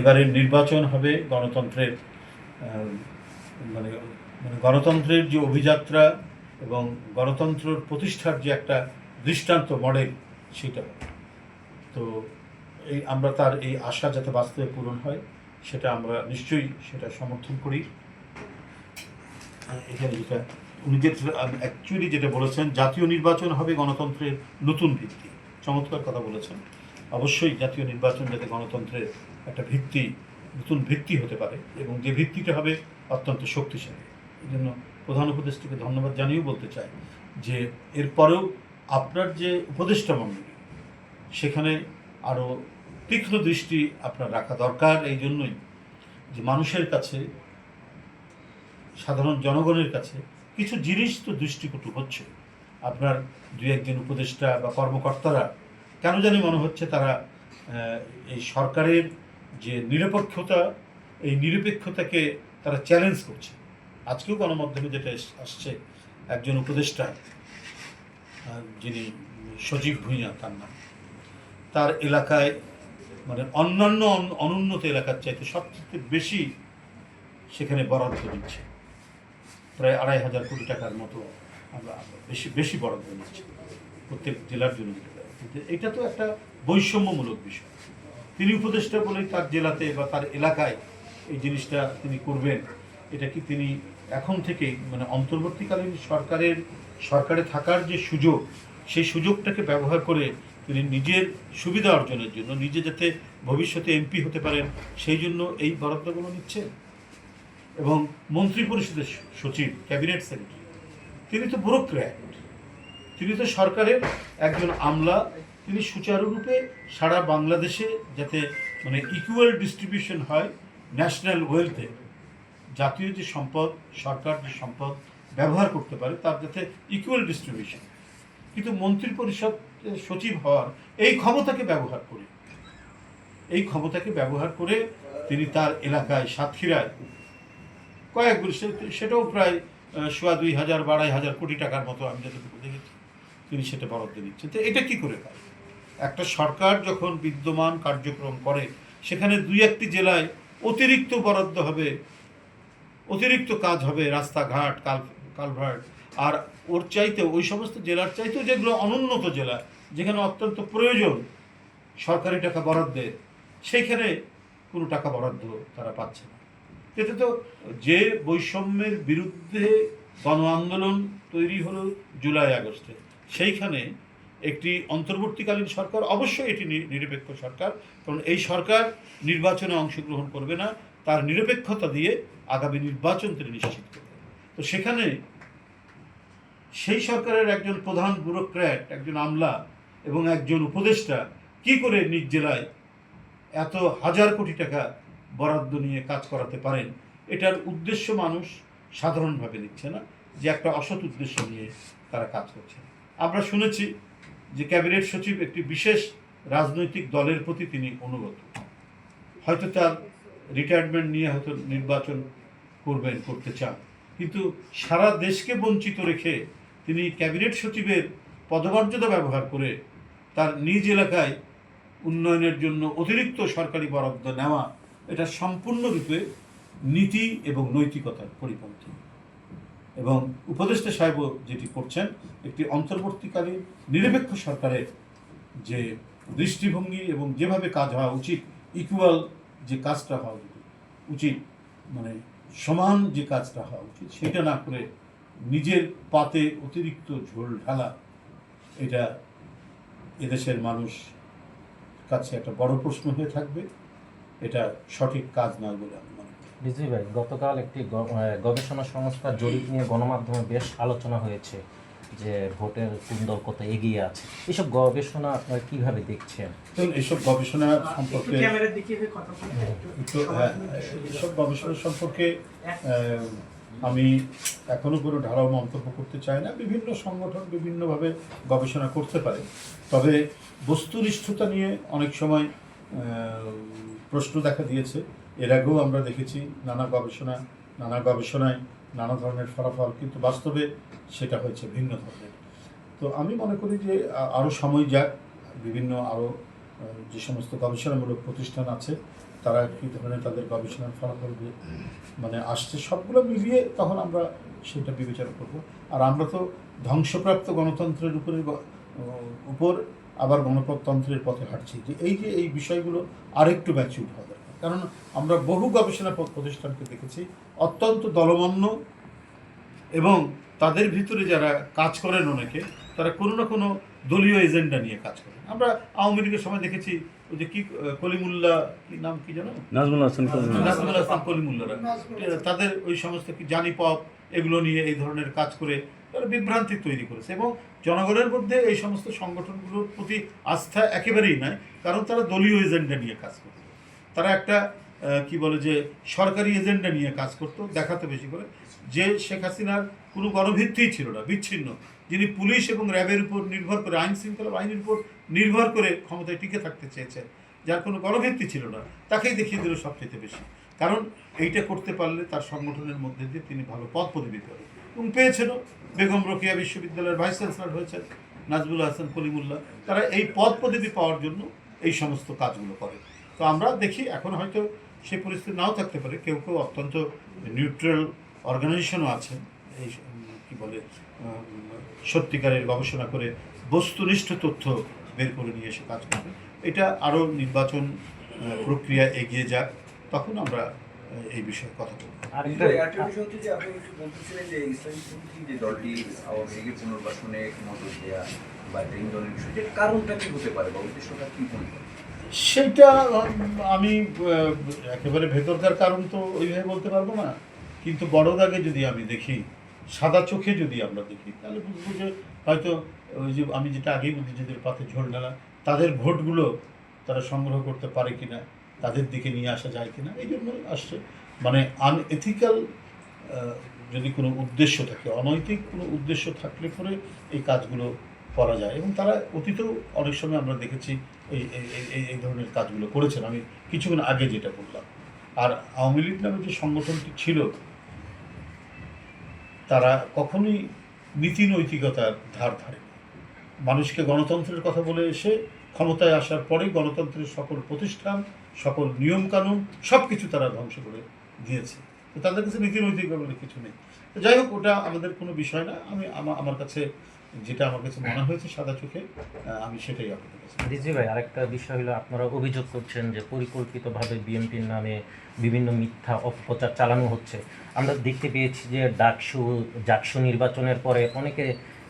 এবারের নির্বাচন হবে গণতন্ত্রের মানে মানে গণতন্ত্রের যে অভিযাত্রা এবং গণতন্ত্র প্রতিষ্ঠার যে একটা দৃষ্টান্ত মডেল সেটা। তো এই আমরা তার এই আশা যাতে বাস্তবে পূরণ হয়, সেটা আমরা নিশ্চয়ই সেটা সমর্থন করি। এখানে যেটা উনি যেটা অ্যাকচুয়ালি যেটা বলেছেন, জাতীয় নির্বাচন হবে গণতন্ত্রের নতুন ভিত্তি। চমৎকার কথা বলেছেন। অবশ্যই জাতীয় নির্বাচন যাতে গণতন্ত্রের একটা ভিত্তি, নতুন ভিত্তি হতে পারে এবং যে ভিত্তিটা হবে অত্যন্ত শক্তিশালী। এই জন্য প্রধান উপদেষ্টাকে ধন্যবাদ জানিয়েও বলতে চাই যে, এরপরেও আপনার যে উপদেষ্টা মণ্ডলী, সেখানে আরও তীক্ষ্ণ দৃষ্টি আপনার রাখা দরকার। এই জন্যই যে মানুষের কাছে, সাধারণ জনগণের কাছে কিছু জিনিস তো দৃষ্টিকটু হচ্ছে। আপনার দু একজন উপদেষ্টা বা কর্মকর্তারা কেন জানি মনে হচ্ছে তারা এই সরকারের যে নিরপেক্ষতা, এই নিরপেক্ষতাকে তারা চ্যালেঞ্জ করছে। আজকেও গণমাধ্যমে যেটা আসছে, একজন উপদেষ্টা যিনি সজীব ভূঁইয়া তার নাম, তার এলাকায় মানে অন্যান্য অন- অনুন্নত এলাকার চাইতে সবচেয়ে বেশি সেখানে বরাদ্দ দিচ্ছে। প্রায় আড়াই হাজার কোটি টাকার মতো আমরা বেশি বেশি বরাদ্দ নিচ্ছি প্রত্যেক জেলার জন্য এটা তো একটা বৈষম্যমূলক বিষয়। তিনি উপদেষ্টা বলেই তার জেলাতে বা তার এলাকায় এই জিনিসটা তিনি করবেন। এটা কি তিনি এখন থেকেই মানে অন্তর্বর্তীকালীন সরকারের, সরকারে থাকার যে সুযোগ, সেই সুযোগটাকে ব্যবহার করে তিনি নিজের সুবিধা অর্জনের জন্য, নিজে যাতে ভবিষ্যতে এমপি হতে পারেন, সেই জন্য এই বরাদ্দগুলো নিচ্ছেন। এবং মন্ত্রী পরিষদের সচিব, ক্যাবিনেট সেক্রেটারি। তিনি তো ব্যুরোক্র্যাট। তিনি তো সরকারের একজন আমলা তিনি সুচারুরূপে সারা বাংলাদেশে যাতে মানে ইকুয়াল ডিস্ট্রিবিউশন হয় ন্যাশনাল ওয়েলথে জাতীয় যে সম্পদ, সরকার যে সম্পদ ব্যবহার করতে পারে, তার যাতে ইকুয়াল ডিস্ট্রিবিউশন কিন্তু মন্ত্রী পরিষদ সচিব হওয়ার এই ক্ষমতাকে ব্যবহার করে, এই ক্ষমতাকে ব্যবহার করে তিনি তার এলাকায় সাতক্ষীরায় কয়েকগুলো সেটাও প্রায় সোয়া দুই হাজার বা আড়াই হাজার কোটি টাকার মতো আমি যতটুকু দেখেছি, তিনি সেটা বরাদ্দ দিচ্ছেন। তো এটা কি করে হয়? একটা সরকার যখন বিদ্যমান কার্যক্রম করে, সেখানে দুই একটি জেলায় অতিরিক্ত বরাদ্দ হবে, অতিরিক্ত কাজ হবে, রাস্তাঘাট, কাল, কালভার্ট। আর ওর চাইতে, ওই সমস্ত জেলার চাইতেও যেগুলো অনুন্নত জেলা, যেখানে অত্যন্ত প্রয়োজন সরকারি টাকা বরাদ্দের সেইখানে কোনো টাকা বরাদ্দ তারা পাচ্ছে না। এটা তো যে বৈষম্যের বিরুদ্ধে গণ আন্দোলন তৈরি হলো জুলাই আগস্টে, সেইখানে একটি অন্তর্বর্তীকালীন সরকার, অবশ্যই এটি নিরপেক্ষ সরকার, কারণ এই সরকার নির্বাচনে অংশগ্রহণ করবে না, তার নিরপেক্ষতা দিয়ে আগামী নির্বাচন তিনি নিশ্চিত করবে তো সেখানে সেই সরকারের একজন প্রধান ব্যুরোক্র্যাট, একজন আমলা এবং একজন উপদেষ্টা কি করে নিজ জেলায় এত হাজার কোটি টাকা বরাদ্দ নিয়ে কাজ করাতে পারেন, এটার উদ্দেশ্য মানুষ সাধারণভাবে নিচ্ছে না, যে একটা অসৎ উদ্দেশ্য নিয়ে তারা কাজ করছে। আমরা শুনেছি যে ক্যাবিনেট সচিব একটি বিশেষ রাজনৈতিক দলের প্রতি তিনি অনুগত। হয়তো তার রিটায়ারমেন্ট নিয়ে হয়তো নির্বাচন করবেন, করতে চান। কিন্তু সারা দেশকে বঞ্চিত রেখে তিনি ক্যাবিনেট সচিবের পদমর্যাদা ব্যবহার করে তার নিজ এলাকায় উন্নয়নের জন্য অতিরিক্ত সরকারি বরাদ্দ নেওয়া, এটা সম্পূর্ণরূপে নীতি এবং নৈতিকতার পরিপন্থী। এবং উপদেষ্টা সাহেবও যেটি করছেন, একটি অন্তর্বর্তীকালীন নিরপেক্ষ সরকারের যে দৃষ্টিভঙ্গি এবং যেভাবে কাজ হওয়া উচিত ইকুয়াল যে কাজটা হওয়া উচিত মানে সমান যে কাজটা হওয়া উচিত, সেটা না করে নিজের পাতে অতিরিক্ত ঝোল ঢালা, এটা এদেশের মানুষ কাছে একটা বড় প্রশ্ন হয়ে থাকবে। এটা সঠিক কাজ নয় বলে আমি বিজয় ভাই গতকাল একটি গবেষণা সংস্থার জরিপ নিয়ে গণমাধ্যমে বেশ আলোচনা হয়েছে যে ভোটের কোন দল কত এগিয়ে আছে। এসব গবেষণা আপনারা কীভাবে দেখছেন? এসব গবেষণা সম্পর্কে ক্যামেরার দিকে হয়ে কথা বলুন। একটু একটু হ্যাঁ, এইসব গবেষণা সম্পর্কে আমি এখনও কোনো ঢালাও মন্তব্য করতে চাই না। বিভিন্ন সংগঠন বিভিন্নভাবে গবেষণা করতে পারে। তবে বস্তুনিষ্ঠতা নিয়ে অনেক সময় প্রশ্ন দেখা দিয়েছে। এর আগেও আমরা দেখেছি নানা গবেষণা, নানা গবেষণায় নানা ধরনের ফলাফল, কিন্তু বাস্তবে সেটা হয়েছে ভিন্ন ধরনের। তো আমি মনে করি যে আরও সময় যাক, বিভিন্ন আরও যে সমস্ত গবেষণামূলক প্রতিষ্ঠান আছে, তারা কী ধরনের তাদের গবেষণার ফলাফল মানে আসছে, সবগুলো মিলিয়ে তখন আমরা সেটা বিবেচনা করব। আর আমরা তো ধ্বংসপ্রাপ্ত গণতন্ত্রের উপরে উপর আবার গণতন্ত্রের পথে হাঁটছি। যে এই যে এই বিষয়গুলো আরেকটু ম্যাচিউর দরকার। কারণ আমরা বহু গবেষণা প্রতিষ্ঠানকে দেখেছি অত্যন্ত দলমন্য এবং তাদের ভিতরে যারা কাজ করেন অনেকে তারা কোনো না কোনো দলীয় এজেন্ডা নিয়ে কাজ করেন। আমরা আওয়ামী লীগের সময় দেখেছি ওই যে কি কলিমুল্লাহ কি নাম কি জানো নাজমুল হাসান কলিমুল্লাহ। নাজমুল হাসান কলিমুল্লাহরা তাদের ওই সমস্ত কি জানি পপ এগুলো নিয়ে এই ধরনের কাজ করে তারা বিভ্রান্তি তৈরি করেছে এবং জনগণের মধ্যে এই সমস্ত সংগঠনগুলোর প্রতি আস্থা একেবারেই নাই কারণ তারা দলীয় এজেন্ডা নিয়ে কাজ করত তারা একটা কি বলে যে, সরকারি এজেন্ডা নিয়ে কাজ করতো, দেখাতে বেশি করে। যে শেখ হাসিনার কোনো গণভিত্তিই ছিল না, বিচ্ছিন্ন, যিনি পুলিশ এবং র্যাবের উপর নির্ভর করে, আইন শৃঙ্খলা বাহিনীর উপর নির্ভর করে ক্ষমতায় টিকে থাকতে চেয়েছেন, যার কোনো গণভিত্তি ছিল না, তাকেই দেখিয়ে দিল সবচেয়ে বেশি। কারণ এইটা করতে পারলে তার সংগঠনের মধ্যে দিয়ে তিনি ভালো পদ পদবি করেন এবং পেয়েছেনও। বেগম রোকেয়া বিশ্ববিদ্যালয়ের ভাইস চ্যান্সেলর হয়েছেন, নাজবুল হাসান কলিমুল্লাহ। তারা এই পদ পদবি পাওয়ার জন্য এই সমস্ত কাজগুলো করে তো আমরা দেখি এখন হয়তো সে পরিস্থিতি নাও থাকতে পারে। কেউ কেউ অত্যন্ত নিউট্রাল অর্গানাইজেশনও আছে এই কি বলে সত্যিকারের গবেষণা করে বস্তুনিষ্ঠ তথ্য বের করে নিয়ে এসে কাজ করবে। এটা আরও নির্বাচন প্রক্রিয়া এগিয়ে যাক তখন আমরা এই বিষয়ে কথা বলব। আরেকটা কিন্তু বিষয় হচ্ছে যে আপনি একটু বলতেছিলেন যে ইসলামপন্থী যে দলটি আওয়ামী লীগের পুনর্বাসনে মদত দেওয়া বা ড্রিম দলের বিষয় কারণটা কি হতে পারে বা উদ্দেশ্যটা কি মনে করেন? সেটা আমি একেবারে ভেতরকার কারণ তো ওইভাবে বলতে পারব না। কিন্তু বড় দাগে যদি আমি দেখি, সাদা চোখে যদি আমরা দেখি, তাহলে বুঝব যে হয়তো ওই যে আমি যেটা আগেই বলছি, যাদের পাতে ঝোল ঢালা, তাদের ভোটগুলো তারা সংগ্রহ করতে পারে কি না তাদের দিকে নিয়ে আসা যায় কি না এই জন্য আসছে। মানে আনএথিক্যাল যদি কোনো উদ্দেশ্য থাকে, অনৈতিক কোনো উদ্দেশ্য থাকলে পরে এই কাজগুলো করা যায়। এবং তারা অতীতেও অনেক সময় আমরা দেখেছি এই, এই- এই- ধরনের কাজগুলো করেছেন। আমি কিছুক্ষণ আগে যেটা বললাম। আর আওয়ামী লীগ নামে যে সংগঠনটি ছিল, তারা কখনোই নীতি নৈতিকতার ধার ধারে মানুষকে গণতন্ত্রের কথা বলে এসে ক্ষমতায় আসার পরেই গণতন্ত্রের সকল প্রতিষ্ঠান, সকল নিয়মকানুন সব কিছু তারা ধ্বংস করে দিয়েছে। তো তাদের কাছে নীতি নৈতিকতা কিছু নেই। তো যাই হোক, ওটা আমাদের কোনো বিষয় না। আমি, আমার কাছে যেটা আমার কাছে মনে হয়েছে সাদা চোখে আমি সেটাই রিজি ভাই, আরেকটা বিষয় হলো আপনারা অভিযোগ করছেন যে পরিকল্পিতভাবে বিএনপির নামে বিভিন্ন মিথ্যা অপপ্রচার চালানো হচ্ছে। আমরা দেখতে পেয়েছি যে ডাকসু নির্বাচনের পরে অনেকে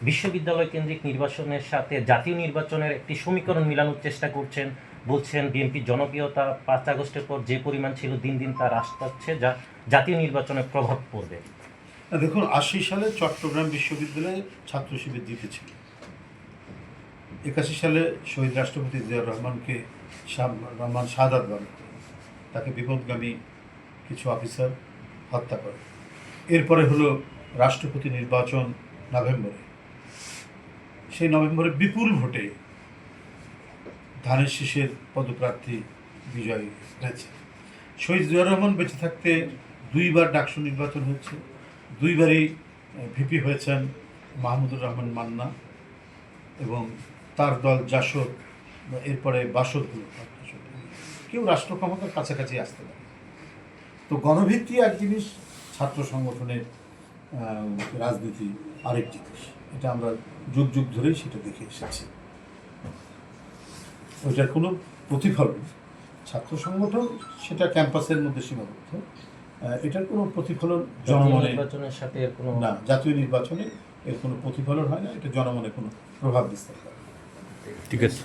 বিশ্ববিদ্যালয় কেন্দ্রিক নির্বাচনের সাথে জাতীয় নির্বাচনের একটি সমীকরণ মিলানোর চেষ্টা করছেন। বলছেন বিএনপির জনপ্রিয়তা পাঁচ আগস্টের পর যে পরিমাণ ছিল দিন দিন তা হ্রাস পাচ্ছে, যা জাতীয় নির্বাচনে প্রভাব পড়বে। দেখুন, আশি সালে চট্টগ্রাম বিশ্ববিদ্যালয়ে ছাত্র শিবির জিতেছিল। একাশি সালে শহীদ রাষ্ট্রপতি জিয়াউর রহমানকে রহমান শাহাদ বান তাকে বিপদগামী কিছু অফিসার হত্যা করে। এরপরে হলো রাষ্ট্রপতি নির্বাচন নভেম্বরে। সেই নভেম্বরে বিপুল ভোটে ধানের শীষের পদপ্রার্থী বিজয়ী হয়েছে। শহীদ জিয়াউর রহমান বেঁচে থাকতে দুইবার ডাকসু নির্বাচন হয়েছে দুইবারই ভিপি হয়েছেন মাহমুদুর রহমান মান্না এবং তার দল জাসদ, এরপরে বাসদগুলো কেউ রাষ্ট্র ক্ষমতার কাছাকাছি আসতে পারে তো গণভিত্তি এক জিনিস, ছাত্র সংগঠনের রাজনীতি আরেক জিনিস। এটা আমরা যুগ যুগ ধরেই সেটা দেখে এসেছি। ওইটার কোনো প্রতিফলন ছাত্র সংগঠন সেটা ক্যাম্পাসের মধ্যে সীমাবদ্ধ। এটার কোনো প্রতিফলন জনমনে নির্বাচনের সাথে এর কোনো না জাতীয় নির্বাচনে এর কোনো প্রতিফলন হয় না এটা জনমনে কোনো প্রভাব বিস্তার করে ঠিক আছে।